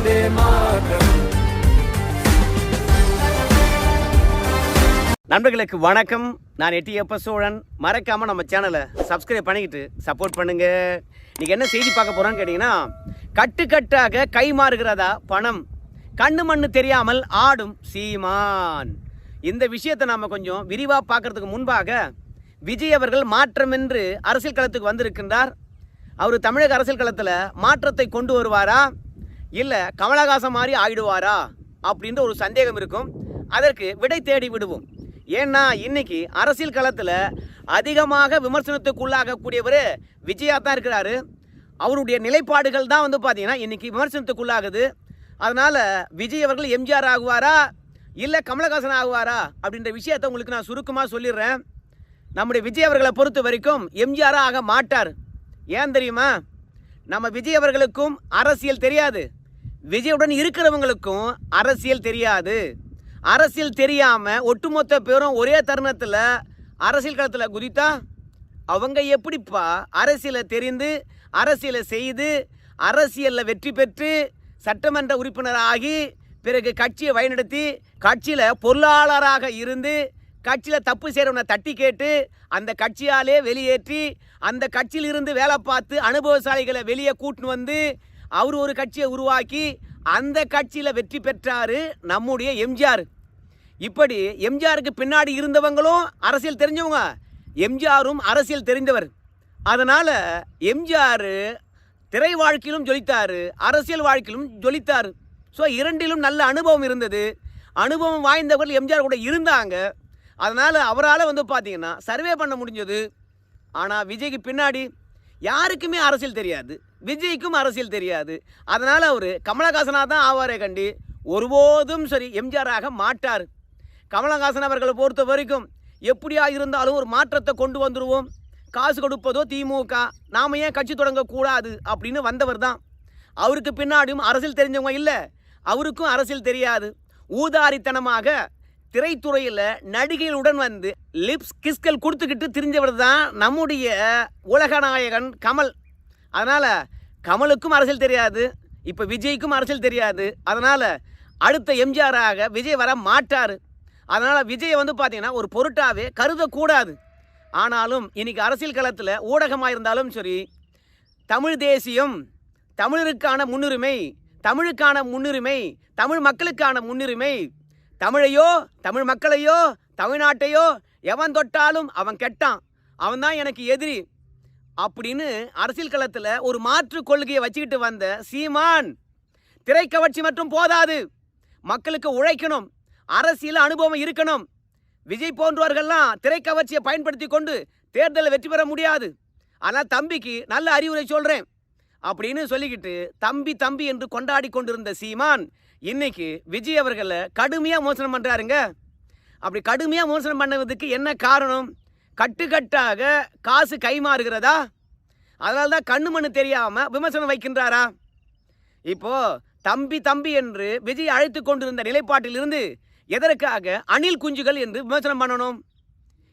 வந்தே மாதரம். நண்பர்களுக்கு வணக்கம். நான் எட்டி எப்ப சோழன். மறக்காம நம்ம சேனலை சப்ஸ்கிரைப் பண்ணிக்கிட்டு சப்போர்ட் பண்ணுங்க. இன்னைக்கு என்ன செய்தி பார்க்க போறோம்னு கேட்டிங்கன்னா கட்டுக்கட்டாக கை மாறுகிறதா பணம்? கண்ணு மண்ணு தெரியாமல் ஆடும் சீமான். இந்த விஷயத்தை நாம கொஞ்சம் விரிவாக பார்க்கறதுக்கு முன்பாக விஜய் அவர்கள் மாற்றம் என்று அரசியல் களத்துக்கு வந்திருக்கின்றார். அவர் தமிழக அரசியல் களத்தில் மாற்றத்தை கொண்டு வருவாரா? இல்லை கமலஹாசன் மாதிரி ஆயிடுவாரா? அப்படின்ற ஒரு சந்தேகம் இருக்கும். அதற்கு விடை தேடி விடுவோம். ஏன்னா இன்னைக்கு அரசியல் களத்தில் அதிகமாக விமர்சனத்துக்குள்ளாகக்கூடியவர் விஜயா தான் இருக்கிறாரு. அவருடைய நிலைப்பாடுகள் தான் வந்து பார்த்தீங்கன்னா இன்றைக்கி விமர்சனத்துக்குள்ளாகுது. அதனால் விஜய் அவர்கள் எம்ஜிஆர் ஆகுவாரா? இல்லை கமலஹாசன் ஆகுவாரா? அப்படின்ற விஷயத்தை உங்களுக்கு நான் சுருக்கமாக சொல்லிடுறேன். நம்முடைய விஜய் அவர்களை பொறுத்த வரைக்கும் எம்ஜிஆராக ஆக மாட்டார். ஏன் தெரியுமா? நம்ம விஜய் அவர்களுக்கும் அரசியல் தெரியாது. விஜயுடன் இருக்கிறவங்களுக்கும் அரசியல் தெரியாது. அரசியல் தெரியாமல் ஒட்டுமொத்த பேரும் ஒரே தருணத்தில் அரசியல் களத்தில் குதித்தா அவங்க எப்படிப்பா அரசியலை தெரிந்து அரசியலை செய்து அரசியலில் வெற்றி பெற்று சட்டமன்ற உறுப்பினராகி பிறகு கட்சியை வழிநடத்தி கட்சியில் பொருளாளராக இருந்து கட்சியில் தப்பு செய்கிறவனை தட்டி கேட்டு அந்த கட்சியாலே வெளியேற்றி அந்த கட்சியில் இருந்து வேலை பார்த்து அனுபவசாலிகளை வெளியே கூட்டின்னு வந்து அவர் ஒரு கட்சியை உருவாக்கி அந்த கட்சியில் வெற்றி பெற்றார் நம்முடைய எம்ஜிஆர். இப்படி எம்ஜிஆருக்கு பின்னாடி இருந்தவங்களும் அரசியல் தெரிஞ்சவங்க எம்ஜிஆரும் அரசியல் தெரிந்தவர். அதனால் எம்ஜிஆர் திரை வாழ்க்கையிலும் ஜொலித்தார் அரசியல் வாழ்க்கையிலும் ஜொலித்தார். ஸோ இரண்டிலும் நல்ல அனுபவம் இருந்தது. அனுபவம் வாய்ந்தவர்கள் எம்ஜிஆர் கூட இருந்தாங்க. அதனால் அவரால் வந்து பார்த்திங்கன்னா சர்வே பண்ண முடிஞ்சது. ஆனால் விஜய்க்கு பின்னாடி யாருக்குமே அரசியல் தெரியாது. விஜய்க்கும் அரசியல் தெரியாது. அதனால் அவர் கமலஹாசனாக தான் ஆவாரே கண்டி. ஒருபோதும் சரி எம்ஜிஆராக மாட்டார். கமலஹாசன் அவர்களை பொறுத்த வரைக்கும் எப்படியா இருந்தாலும் ஒரு மாற்றத்தை கொண்டு வந்துடுவோம் காசு கொடுப்பதோ திமுக. நாம் ஏன் கட்சி தொடங்கக்கூடாது அப்படின்னு வந்தவர் தான் அவருக்கு பின்னாடியும் அரசியல் தெரிஞ்சவங்க இல்லை. அவருக்கும் அரசியல் தெரியாது. ஊதாரித்தனமாக திரைத்துறையில் நடிகைகளுடன் வந்து லிப்ஸ் கிஸ்கல் கொடுத்துக்கிட்டு திரிஞ்சவர் தான் நம்முடைய உலகநாயகன் கமல். அதனால் கமலுக்கும் அரசியல் தெரியாது இப்போ விஜய்க்கும் அரசியல் தெரியாது. அதனால் அடுத்த எம்ஜிஆராக விஜய் வர மாட்டார். அதனால் விஜயை வந்து பார்த்தீங்கன்னா ஒரு பொருட்டாகவே கருதக்கூடாது. ஆனாலும் இன்றைக்கி அரசியல் களத்தில் ஊடகமாக இருந்தாலும் சரி தமிழ் தேசியம் தமிழருக்கான முன்னுரிமை தமிழுக்கான முன்னுரிமை தமிழ் மக்களுக்கான முன்னுரிமை தமிழையோ தமிழ் மக்களையோ தமிழ்நாட்டையோ எவன் தொட்டாலும் அவன் கெட்டான். அவன் தான் எனக்கு எதிரி. அப்படின்னு அரசியல் களத்தில் ஒரு மாற்று கொள்கையை வச்சுக்கிட்டு வந்த சீமான். திரைக்கவர்ச்சி மட்டும் போதாது. மக்களுக்கு உழைக்கணும். அரசியல் அனுபவம் இருக்கணும். விஜய் போன்றவர்கள்லாம் திரைக்கவர்ச்சியை பயன்படுத்தி கொண்டு தேர்தலில் வெற்றி பெற முடியாது. ஆனால் தம்பிக்கு நல்ல அறிவுரை சொல்கிறேன் அப்படின்னு சொல்லிக்கிட்டு தம்பி தம்பி என்று கொண்டாடி கொண்டிருந்த சீமான் இன்னைக்கு விஜய் அவர்களை கடுமையாக மோசனம் பண்ணுறாருங்க அப்படி கடுமையாக மோசனம் பண்ணுவதுக்கு என்ன காரணம்? கட்டுக்கட்டாக காசு கைமாறுகிறதா? அதனால தான் கண்ணு மண்ணு தெரியாமல் விமர்சனம் வைக்கின்றாரா? இப்போ தம்பி தம்பி என்று விஜய் அழைத்து கொண்டிருந்த நிலைப்பாட்டிலிருந்து எதற்காக அணில் குஞ்சுகள் என்று விமர்சனம் பண்ணணும்?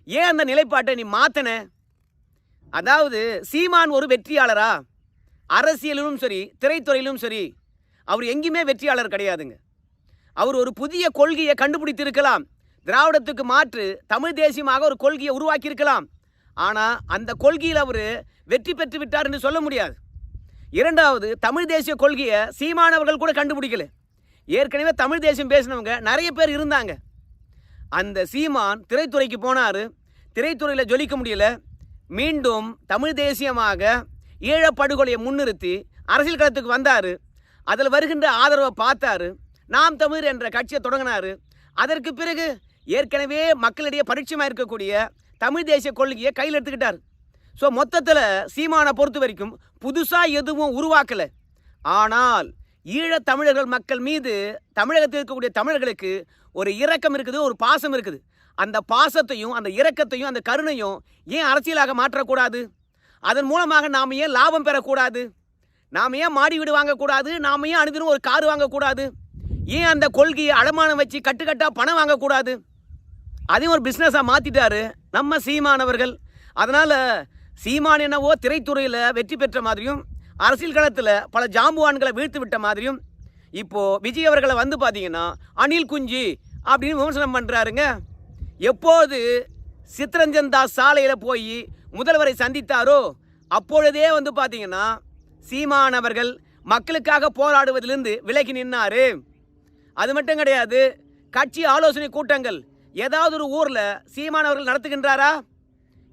ஏன் அந்த நிலைப்பாட்டை நீ மாத்தன? அதாவது சீமான் ஒரு வெற்றியாளரா? அரசியலிலும் சரி திரைத்துறையிலும் சரி அவர் எங்கேயுமே வெற்றியாளர் கிடையாதுங்க. அவர் ஒரு புதிய கொள்கையை கண்டுபிடித்திருக்கலாம். திராவிடத்துக்கு மாற்று தமிழ் தேசியமாக ஒரு கொள்கையை உருவாக்கி இருக்கலாம் ஆனால் அந்த கொள்கையில் அவர் வெற்றி பெற்று விட்டார் என்று சொல்ல முடியாது. இரண்டாவது தமிழ் தேசிய கொள்கையை சீமானவர்கள் கூட கண்டுபிடிக்கல. ஏற்கனவே தமிழ் தேசியம் பேசினவங்க நிறைய பேர் இருந்தாங்க. அந்த சீமான் திரைத்துறைக்கு போனார். திரைத்துறையில் ஜொலிக்க முடியல. மீண்டும் தமிழ் தேசியமாக ஈழப்படுகொலையை முன்னிறுத்தி அரசியல் களத்துக்கு வந்தார். அதில் வருகின்ற ஆதரவை பார்த்தாரு. நாம் தமிழர் என்ற கட்சியை தொடங்கினார். அதற்கு பிறகு ஏற்கனவே மக்களிடையே பரிட்சயமாக இருக்கக்கூடிய தமிழ் தேசிய கொள்கையை கையில் எடுத்துக்கிட்டார். ஸோ மொத்தத்தில் சீமானை பொறுத்த வரைக்கும் புதுசாக எதுவும் உருவாக்கலை. ஆனால் ஈழத் தமிழர்கள் மக்கள் மீது தமிழகத்தில் இருக்கக்கூடிய தமிழர்களுக்கு ஒரு இரக்கம் இருக்குது ஒரு பாசம் இருக்குது. அந்த பாசத்தையும் அந்த இரக்கத்தையும் அந்த கருணையும் ஏன் அரசியலாக மாற்றக்கூடாது? அதன் மூலமாக நாம் ஏன் லாபம் பெறக்கூடாது? நாம் ஏன் மாடி வீடு வாங்கக்கூடாது? நாம் ஏன் அனுதினம் ஒரு கார் வாங்கக்கூடாது? ஏன் அந்த கொள்கையை அடமானம் வச்சு கட்டுக்கட்டாக பணம் வாங்கக்கூடாது? அதையும் ஒரு பிஸ்னஸாக மாற்றிட்டாரு நம்ம சீமானவர்கள். அதனால் சீமான் என்னவோ திரைத்துறையில் வெற்றி பெற்ற மாதிரியும் அரசியல் களத்தில் பல ஜாம்புவான்களை வீழ்த்து விட்ட மாதிரியும் இப்போது விஜய் அவர்களை வந்து பார்த்தீங்கன்னா அனில் குஞ்சு அப்படின்னு விமர்சனம் பண்ணுறாருங்க எப்போது சித்ரஞ்சன் தாஸ் சாலையில் போய் முதல்வரை சந்தித்தாரோ அப்பொழுதே வந்து பார்த்தீங்கன்னா சீமானவர்கள் மக்களுக்காக போராடுவதிலிருந்து விலகி நின்னார். அது மட்டும் கிடையாது கட்சி ஆலோசனை கூட்டங்கள் ஏதாவது ஒரு ஊரில் சீமானவர்கள் நடத்துகின்றாரா?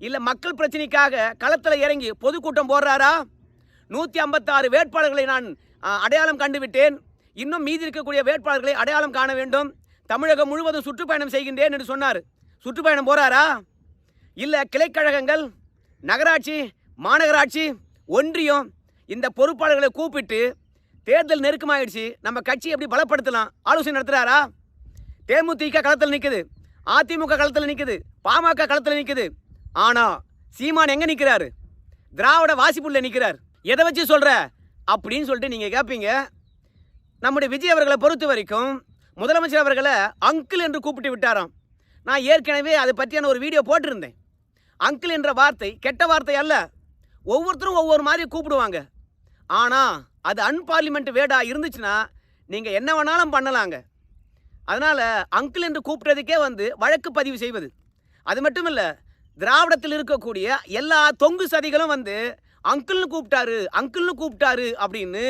இல்லை மக்கள் பிரச்சனைக்காக களத்தில் இறங்கி பொதுக்கூட்டம் போடுறாரா? நூற்றி ஐம்பத்தாறு வேட்பாளர்களை நான் அடையாளம் கண்டுவிட்டேன். இன்னும் மீதி இருக்கக்கூடிய வேட்பாளர்களை அடையாளம் காண வேண்டும். தமிழகம் முழுவதும் சுற்றுப்பயணம் செய்கின்றேன் என்று சொன்னார். சுற்றுப்பயணம் போகிறாரா இல்லை கிளைக்கழகங்கள் நகராட்சி மாநகராட்சி ஒன்றியம் இந்த பொறுப்பாளர்களை கூப்பிட்டு தேர்தல் நெருக்கமாகிடுச்சு நம்ம கட்சி எப்படி பலப்படுத்தலாம்? ஆலோசனை நடத்துகிறாரா தேமுதிக களத்தில் நிற்குது அதிமுக களத்தில் நிற்குது பாமக களத்தில் நிற்குது ஆனா சீமான் எங்க நிற்கிறாரு திராவிட வாசிப்புள்ள நிற்கிறார் எதை வச்சு சொல்ற? அப்படின்னு சொல்லிட்டு நீங்க கேட்பீங்க நம்முடைய விஜய் அவர்களை பொறுத்த வரைக்கும் முதலமைச்சர் அவர்களை அங்கிள் என்று கூப்பிட்டு விட்டாராம். நான் ஏற்கனவே அதை பற்றியான ஒரு வீடியோ போட்டிருந்தேன். அங்கிள் என்ற வார்த்தை கெட்ட வார்த்தை அல்ல. ஒவ்வொருத்தரும் ஒவ்வொரு மாதிரி கூப்பிடுவாங்க. ஆனால் அது அன்பார்லிமெண்ட் வேடாக இருந்துச்சுன்னா நீங்கள் என்ன வேணாலும் பண்ணலாங்க. அதனால் அங்கிள் என்று கூப்பிட்டதுக்கே வந்து வழக்கு பதிவு செய்வது. அது மட்டும் இல்லை திராவிடத்தில் இருக்கக்கூடிய எல்லா தொங்கு சதிகளும் வந்து அங்கிள்னு கூப்பிட்டாரு அங்கிள்னு கூப்பிட்டாரு அப்படின்னு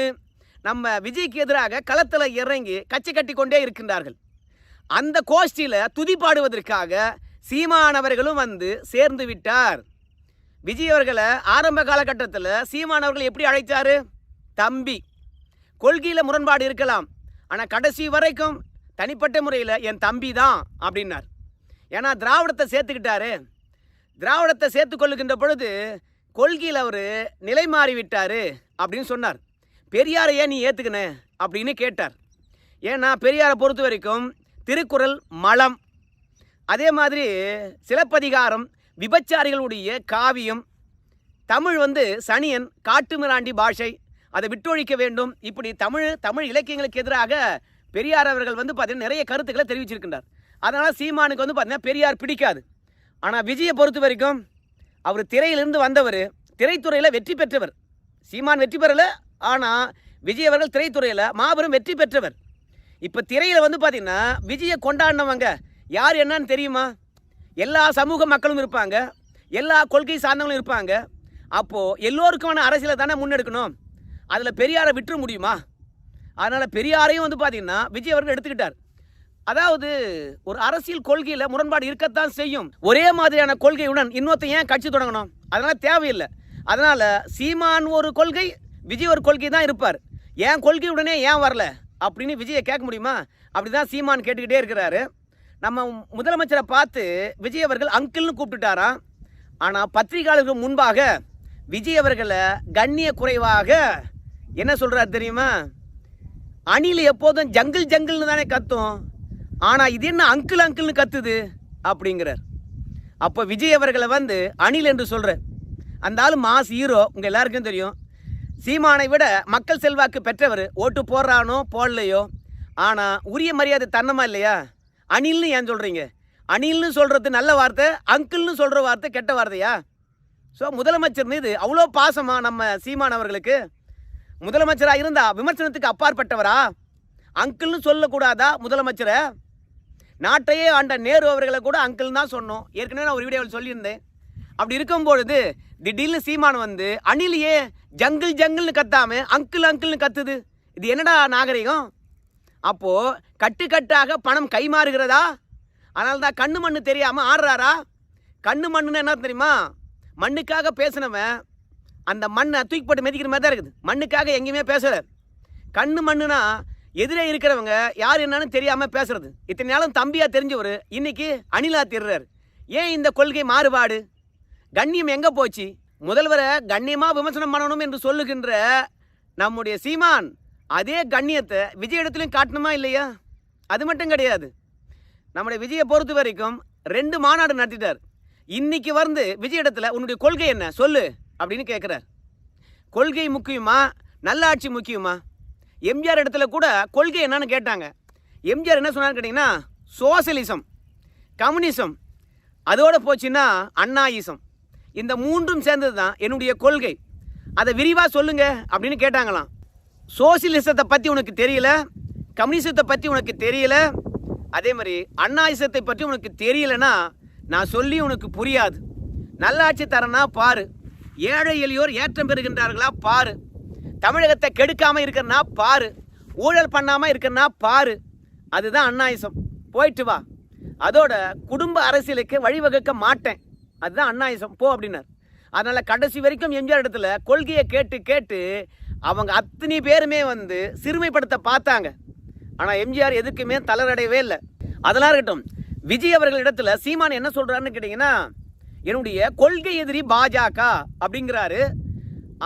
நம்ம விஜய்க்கு எதிராக களத்தில் இறங்கி கட்சி கட்டி கொண்டே இருக்கின்றார்கள். அந்த கோஷ்டியில் துதி பாடுவதற்காக சீமானவர்களும் வந்து சேர்ந்து விட்டார். விஜய் அவர்களை ஆரம்ப காலகட்டத்தில் சீமானவர்கள் எப்படி அழைத்தார் தம்பி. கொள்கையில் முரண்பாடு இருக்கலாம். ஆனால் கடைசி வரைக்கும் தனிப்பட்ட முறையில் என் தம்பி தான் அப்படின்னார். ஏன்னா திராவிடத்தை சேர்த்துக்கிட்டாரு. திராவிடத்தை சேர்த்து கொள்ளுகின்ற பொழுது கொள்கையில் அவர் நிலை மாறிவிட்டார் அப்படின்னு சொன்னார். பெரியாரை ஏன் நீ ஏற்றுக்கின அப்படின்னு கேட்டார். ஏன்னா பெரியாரை பொறுத்த வரைக்கும் திருக்குறள் மலம். அதே மாதிரி சிலப்பதிகாரம் விபச்சாரிகளுடைய காவியம். தமிழ் வந்து சனியன் காட்டுமிராண்டி பாஷை. அதை விட்டொழிக்க வேண்டும். இப்படி தமிழ் தமிழ் இலக்கியங்களுக்கு எதிராக பெரியார் அவர்கள் வந்து பார்த்தீங்கன்னா நிறைய கருத்துக்களை தெரிவிச்சிருக்கின்றார். அதனால் சீமானுக்கு வந்து பார்த்தீங்கன்னா பெரியார் பிடிக்காது. ஆனால் விஜயை பொறுத்த வரைக்கும் அவர் திரையிலிருந்து வந்தவர் திரைத்துறையில் வெற்றி பெற்றவர். சீமான் வெற்றி பெறலை ஆனால் விஜய் அவர்கள் திரைத்துறையில் மாபெரும் வெற்றி பெற்றவர். இப்போ திரையில் வந்து பார்த்திங்கன்னா விஜயை கொண்டாடினவங்க யார் என்னன்னு தெரியுமா? எல்லா சமூக மக்களும் இருப்பாங்க எல்லா கொள்கை சார்ந்தவங்களும் இருப்பாங்க. அப்போது எல்லோருக்குமான அரசியலை தானே முன்னெடுக்கணும்? அதில் பெரியாரை விட்டுற முடியுமா? அதனால் பெரியாரையும் வந்து பார்த்தீங்கன்னா விஜய் அவர்கள் எடுத்துக்கிட்டார். அதாவது ஒரு அரசியல் கொள்கையில் முரண்பாடு இருக்கத்தான் செய்யும். ஒரே மாதிரியான கொள்கையுடன் இன்னொருத்தன் ஏன் கட்சி தொடங்கணும்? அதனால் தேவையில்லை. அதனால் சீமான் ஒரு கொள்கை விஜய் ஒரு கொள்கை தான் இருப்பார். ஏன் கொள்கையுடனே ஏன் வரல? அப்படின்னு விஜயை கேட்க முடியுமா? அப்படி தான் சீமான் கேட்டுக்கிட்டே இருக்கிறாரு. நம்ம முதலமைச்சரை பார்த்து விஜய் அவர்கள் அங்கிள்னு கூப்பிட்டுட்டாராம். ஆனால் பத்திரிகையாளர்களுக்கு முன்பாக விஜய் அவர்களை கண்ணிய குறைவாக என்ன சொல்கிறார் தெரியுமா? அணில் எப்போதும் ஜங்கிள் ஜங்கிள்னு தானே கத்தும். ஆனால் இது என்ன அங்கிள் அங்கிள்னு கத்துது? அப்படிங்கிறார். அப்போ விஜய் அவர்களை வந்து அணில் என்று சொல்கிறார் அந்த ஆள் மாஸ் ஹீரோ உங்கள் எல்லாருக்கும் தெரியும். சீமானை விட மக்கள் செல்வாக்கு பெற்றவர். ஓட்டு போடுறானோ போடலையோ. ஆனால் உரிய மரியாதை தன்னமா இல்லையா? அணில்னு ஏன் சொல்கிறீங்க அணில்னு சொல்கிறது நல்ல வார்த்தை அங்கிள்னு சொல்கிற வார்த்தை கெட்ட வார்த்தையா? ஸோ முதலமைச்சர் மீது அவ்வளோ பாசமாக நம்ம சீமான் அவர்களுக்கு முதலமைச்சராக இருந்தா விமர்சனத்துக்கு அப்பாற்பட்டவரா? அங்கிள்னு சொல்லக்கூடாதா முதலமைச்சரை? நாட்டையே ஆண்ட நேரு அவர்களை கூட அங்கிள் தான் சொன்னோம். ஏற்கனவே நான் ஒரு வீடியோவில் சொல்லியிருந்தேன். அப்படி இருக்கும் பொழுது திடீர்னு சீமான் வந்து அணிலையே ஜங்கிள் ஜங்கிள்னு கத்தாம அங்கிள் அங்கிள்னு கத்துது. இது என்னடா நாகரிகம்? அப்போது கட்டுக்கட்டாக பணம் கைமாறுகிறதா? அதனால தான் கண்ணு மண்ணு தெரியாமல் ஆடுறாரா? கண்ணு மண்ணுன்னு என்ன தெரியுமா? மண்ணுக்காக பேசினவன் அந்த மண்ணை தூக்கி போட்டு மிதிக்கிற மாதிரி தான் இருக்குது. மண்ணுக்காக எங்கேயுமே பேசலை. கண்ணு மண்ணுனா எதிரே இருக்கிறவங்க யார் என்னன்னு தெரியாமல் பேசுறது. இத்தனை நாளும் தம்பியாக தெரிஞ்சவர் இன்னைக்கு அணிலா திருறார் ஏன் இந்த கொள்கை மாறுபாடு? கண்ணியம் எங்கே போச்சு? முதல்வரை கண்ணியமாக விமர்சனம் பண்ணணும் என்று சொல்லுகின்ற நம்முடைய சீமான் அதே கண்ணியத்தை விஜய் இடத்துலையும் காட்டணுமா இல்லையா? அது மட்டும் கிடையாது. நம்முடைய விஜயை பொறுத்த வரைக்கும் ரெண்டு மாநாடு நடத்திட்டார். இன்னைக்கு வந்து விஜய் இடத்துல உன்னுடைய கொள்கை என்ன? சொல்லு. அப்படின்னு கேட்குறார் கொள்கை முக்கியமா? நல்லாட்சி முக்கியமா? எம்ஜிஆர் இடத்துல கூட கொள்கை என்னன்னு கேட்டாங்க. எம்ஜிஆர் என்ன சொன்னார் கேட்டிங்கன்னா சோசலிசம் கம்யூனிசம் அதோடு போச்சுன்னா அண்ணாயிசம். இந்த மூன்றும் சேர்ந்தது தான் என்னுடைய கொள்கை. அதை விரிவாக சொல்லுங்க அப்படின்னு கேட்டாங்களாம். சோசியலிசத்தை பற்றி உனக்கு தெரியல கம்யூனிசத்தை பற்றி உனக்கு தெரியல அதே மாதிரி அண்ணாயிசத்தை பற்றி உனக்கு தெரியலனா நான் சொல்லி உனக்கு புரியாது. நல்லாட்சி தரேன்னா பாரு. ஏழை எளியோர் ஏற்றம் பெறுகின்றார்களா? பாரு. தமிழகத்தை கெடுக்காமல் இருக்கிறனா? பாரு. ஊழல் பண்ணாமல் இருக்கிறனா? பாரு. அதுதான் அண்ணாயிசம் போயிட்டு வா. அதோட குடும்ப அரசியலுக்கு வழிவகுக்க மாட்டேன். அதுதான் அண்ணாயிசம் போ அப்படின்னார். அதனால் கடைசி வரைக்கும் எம்ஜிஆர் இடத்துல கொள்கையை கேட்டு கேட்டு அவங்க அத்தனை பேருமே வந்து சிறுமைப்படுத்த பார்த்தாங்க. ஆனால் எம்ஜிஆர் எதுக்குமே தளரடையவே இல்லை. அதெல்லாம் இருக்கட்டும். விஜய் அவர்கள் இடத்துல சீமான் என்ன சொல்கிறாருன்னு கேட்டிங்கன்னா என்னுடைய கொள்கை எதிரி பாஜக அப்படிங்கிறாரு.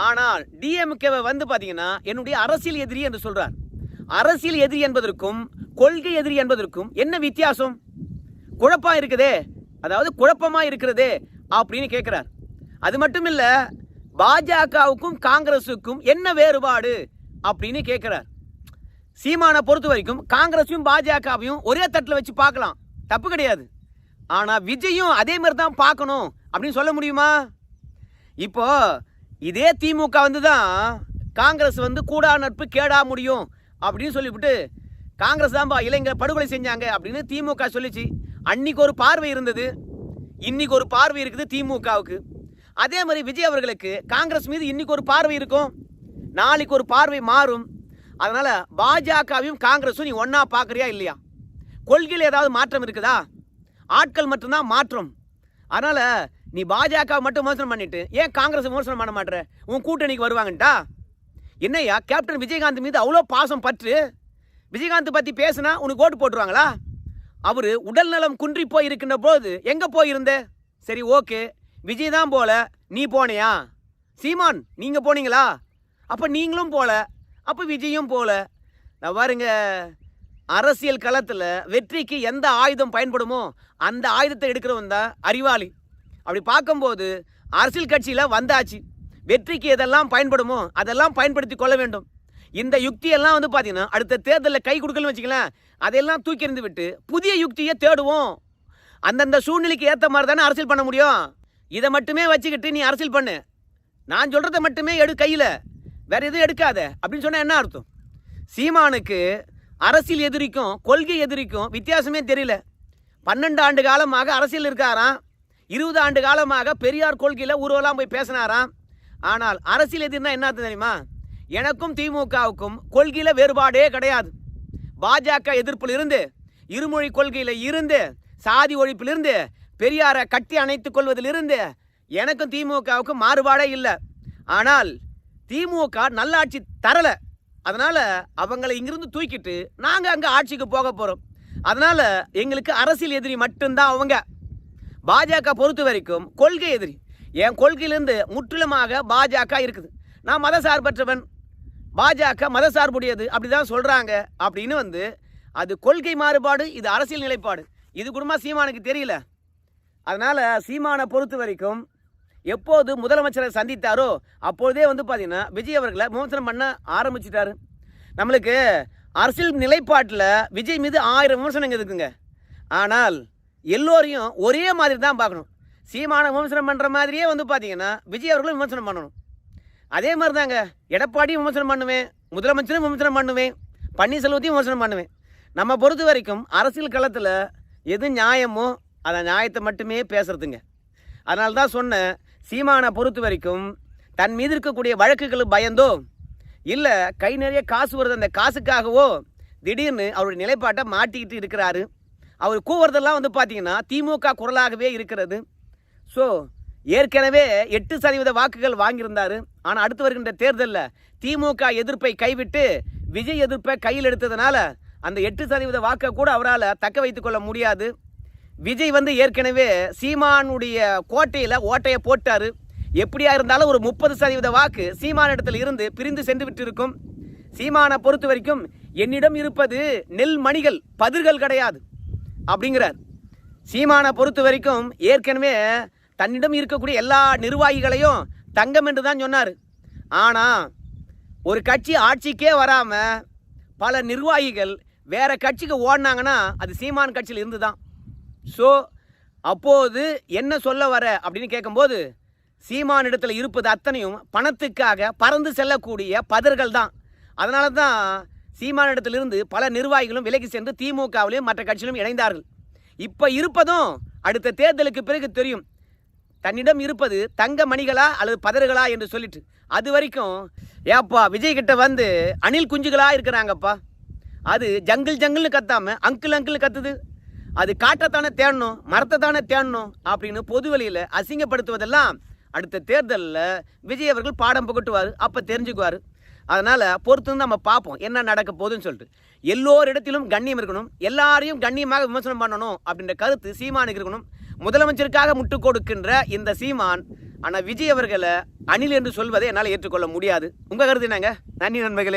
ஆனால் டிஎம்கேவை வந்து பார்த்தீங்கன்னா என்னுடைய அரசியல் எதிரி என்று சொல்றார். அரசியல் எதிரி என்பதற்கும் கொள்கை எதிரி என்பதற்கும் என்ன வித்தியாசம்? குழப்பம் இருக்குதே. அதாவது குழப்பமா இருக்கிறதே அப்படின்னு கேட்கிறார் அது மட்டும் இல்ல பாஜகவுக்கும் காங்கிரஸுக்கும் என்ன வேறுபாடு அப்படின்னு கேட்கிறார் சீமானை பொறுத்த வரைக்கும் காங்கிரஸையும் பாஜகவையும் ஒரே தட்டில் வச்சு பார்க்கலாம். தப்பு கிடையாது. ஆனால் விஜயும் அதே மாதிரி தான் பார்க்கணும். அப்படின்னு சொல்ல முடியுமா? இப்போ இதே திமுக வந்து தான் காங்கிரஸ் வந்து கூடா நட்பு கேடா முடியும் அப்படின்னு சொல்லிவிட்டு காங்கிரஸ் தான்பா இளைஞர் படுகொலை செஞ்சாங்க அப்படின்னு திமுக சொல்லிச்சு. அன்னைக்கு ஒரு பார்வை இருந்தது. இன்னைக்கு ஒரு பார்வை இருக்குது திமுகவுக்கு. அதே மாதிரி விஜய் அவர்களுக்கு காங்கிரஸ் மீது இன்னைக்கு ஒரு பார்வை இருக்கும். நாளைக்கு ஒரு பார்வை மாறும். அதனால் பாஜகவையும் காங்கிரஸும் நீ ஒன்றா பார்க்குறியா இல்லையா? கொள்கையில் ஏதாவது மாற்றம் இருக்குதா? ஆட்கள் மட்டும்தான் மாற்றம். அதனால் நீ பாஜக மட்டும் விமர்சனம் பண்ணிட்டு ஏன் காங்கிரஸ் விமர்சனம் பண்ண மாட்டேற உன் கூட்டணிக்கு வருவாங்கன்ட்டா? என்னய்யா கேப்டன் விஜயகாந்த் மீது அவ்வளோ பாசம் பற்று? விஜயகாந்த் பற்றி பேசுனா உனக்கு ஓட்டு போட்டுருவாங்களா? அவர் உடல்நலம் குன்றி போய் இருக்கின்ற போது எங்கே போயிருந்த? சரி ஓகே. விஜய் தான் போல நீ போனியா? சீமான் நீங்கள் போனீங்களா? அப்போ நீங்களும் போல அப்போ விஜயும் போல. நான் பாருங்க அரசியல் களத்தில் வெற்றிக்கு எந்த ஆயுதம் பயன்படுமோ அந்த ஆயுதத்தை எடுக்கிறவன் தான் அறிவாளி. அப்படி பார்க்கும்போது அரசியல் கட்சியில் வந்தாச்சு. வெற்றிக்கு எதெல்லாம் பயன்படுமோ அதெல்லாம் பயன்படுத்தி கொள்ள வேண்டும். இந்த யுக்தியெல்லாம் வந்து பார்த்தீங்கன்னா அடுத்த தேர்தலில் கை கொடுக்கலன்னு வச்சுக்கலாம் அதையெல்லாம் தூக்கி இருந்து விட்டு புதிய யுக்தியை தேடுவோம். அந்தந்த சூழ்நிலைக்கு ஏற்ற மாதிரி தானே அரசியல் பண்ண முடியும். இதை மட்டுமே வச்சுக்கிட்டு நீ அரசியல் பண்ணு. நான் சொல்கிறத மட்டுமே எடு கையில். வேறு எதுவும் எடுக்காத. அப்படின்னு சொன்னால் என்ன அர்த்தம்? சீமானுக்கு அரசியல் எதிரிக்கும் கொள்கை எதிரிக்கும் வித்தியாசமே தெரியல. பன்னெண்டு ஆண்டு காலமாக அரசியல் இருக்காராம். இருபது ஆண்டு காலமாக பெரியார் கொள்கையில் ஊர்வலாம் போய் பேசினாராம். ஆனால் அரசியல் எதிர்னா என்ன தெரியுமா? எனக்கும் திமுகவுக்கும் கொள்கையில் வேறுபாடே கிடையாது. பாஜக எதிர்ப்பில் இருந்து இருமொழி கொள்கையில் இருந்து சாதி ஒழிப்பிலிருந்து பெரியாரை கட்டி அணைத்துக் கொள்வதிலிருந்து எனக்கும் திமுகவுக்கும் மாறுபாடே இல்லை. ஆனால் திமுக நல்லாட்சி தரலை. அதனால் அவங்களை இங்கிருந்து தூக்கிட்டு நாங்கள் அங்கே ஆட்சிக்கு போக போகிறோம் அதனால் எங்களுக்கு அரசியல் எதிரி மட்டும்தான் அவங்க. பாஜக பொறுத்த வரைக்கும் கொள்கை எதிரி. என் கொள்கையிலேருந்து முற்றிலுமாக பாஜக இருக்குது. நான் மதசார்பற்றவன். பாஜக மதசார்புடையது அப்படி தான் சொல்கிறாங்க அப்படின்னு வந்து அது கொள்கை மாறுபாடு இது அரசியல் நிலைப்பாடு. இது குடும்பமா சீமானுக்கு தெரியல. அதனால் சீமானை பொறுத்த வரைக்கும் எப்போது முதலமைச்சரை சந்தித்தாரோ அப்பொழுதே வந்து பார்த்தீங்கன்னா விஜய் அவர்களை விமர்சனம் பண்ண ஆரம்பிச்சிட்டாரு. நம்மளுக்கு அரசியல் நிலைப்பாட்டில் விஜய் மீது ஆயிரம் விமர்சனங்கள் இருக்குங்க. ஆனால் எல்லோரையும் ஒரே மாதிரி தான் பார்க்கணும். சீமான விமர்சனம் பண்ணுற மாதிரியே வந்து பார்த்தீங்கன்னா விஜய் அவர்களும் விமர்சனம் பண்ணணும். அதே மாதிரி தாங்க எடப்பாடியும் விமர்சனம் பண்ணுவேன் முதலமைச்சரும் விமர்சனம் பண்ணுவேன் பன்னீர்செல்வத்தையும் விமர்சனம் பண்ணுவேன். நம்ம பொறுத்த வரைக்கும் அரசியல் களத்தில் எது நியாயமோ அதை நியாயத்தை மட்டுமே பேசுறதுங்க. அதனால தான் சொன்னேன் சீமானை பொறுத்த வரைக்கும் தன் மீது இருக்கக்கூடிய வழக்குகள் பயந்தோ இல்லை கை நிறைய காசு வருது அந்த காசுக்காகவோ திடீர்னு அவருடைய நிலைப்பாட்டை மாட்டிக்கிட்டு இருக்கிறாரு. அவர் கூவுறதெல்லாம் வந்து பார்த்தீங்கன்னா திமுக குரலாகவே இருக்கிறது. ஸோ ஏற்கனவே எட்டு சதவீத வாக்குகள் வாங்கியிருந்தாரு. ஆனால் அடுத்து வருகின்ற தேர்தலில் திமுக எதிர்ப்பை கைவிட்டு விஜய் எதிர்ப்பை கையில் எடுத்ததுனால அந்த எட்டு சதவீத வாக்கை கூட அவரால் தக்க வைத்துக்கொள்ள முடியாது. விஜய் வந்து ஏற்கனவே சீமானுடைய கோட்டையில் ஓட்டையை போட்டார். எப்படியா இருந்தாலும் ஒரு முப்பது சதவீத வாக்கு சீமான இடத்துல இருந்து பிரிந்து சென்று விட்டிருக்கும். சீமானை பொறுத்த வரைக்கும் என்னிடம் இருப்பது நெல் மணிகள் பதிர்கள் கிடையாது அப்படிங்கிறார். சீமானை பொறுத்த வரைக்கும் ஏற்கனவே தன்னிடம் இருக்கக்கூடிய எல்லா நிர்வாகிகளையும் தங்கம் என்று தான் சொன்னார். ஆனால் ஒரு கட்சி ஆட்சிக்கே வராமல் பல நிர்வாகிகள் வேற கட்சிக்கு ஓடினாங்கன்னா அது சீமான் கட்சியில் இருந்து தான் ஸோ அப்போது என்ன சொல்ல வர அப்படின்னு கேட்கும்போது சீமானிடத்தில் இருப்பது அத்தனையும் பணத்துக்காக பறந்து செல்லக்கூடிய பதர்கள் தான். அதனால தான் சீமானிடத்திலிருந்து பல நிர்வாகிகளும் விலகி சென்று திமுகவிலும் மற்ற கட்சியிலும் இணைந்தார்கள். இப்போ இருப்பதும் அடுத்த தேர்தலுக்கு பிறகு தெரியும். தன்னிடம் இருப்பது தங்க மணிகளா அல்லது பதறுகளா என்று சொல்லிட்டு. அது வரைக்கும் ஏப்பா விஜய் கிட்ட வந்து அணில் குஞ்சுகளா இருக்கிறாங்கப்பா. அது ஜங்கிள் ஜங்கிள்னு கத்தாம அங்கிள் அங்கிள் கத்துது. அது காட்டைத்தானே தேடணும் மரத்தை தானே தேடணும் அப்படின்னு பொதுவெளியில் அசிங்கப்படுத்துவதெல்லாம் அடுத்த தேர்தலில் விஜய் அவர்கள் பாடம் புகட்டுவார் அப்போ தெரிஞ்சுக்குவார். அதனால் பொறுத்து நம்ம பார்ப்போம் என்ன நடக்க போகுதுன்னு சொல்லிட்டு. எல்லோரிடத்திலும் கண்ணியம் இருக்கணும் எல்லாரையும் கண்ணியமாக விமர்சனம் பண்ணணும் அப்படின்ற கருத்து சீமானுக்கு இருக்கணும். முதலமைச்சருக்காக முட்டு கொடுக்கின்ற இந்த சீமான் ஆனால் விஜய் அவர்களை அணில் என்று சொல்வதை என்னால் ஏற்றுக்கொள்ள முடியாது. உங்கள் கருத்து என்னங்க? நன்றி நண்பர்களே.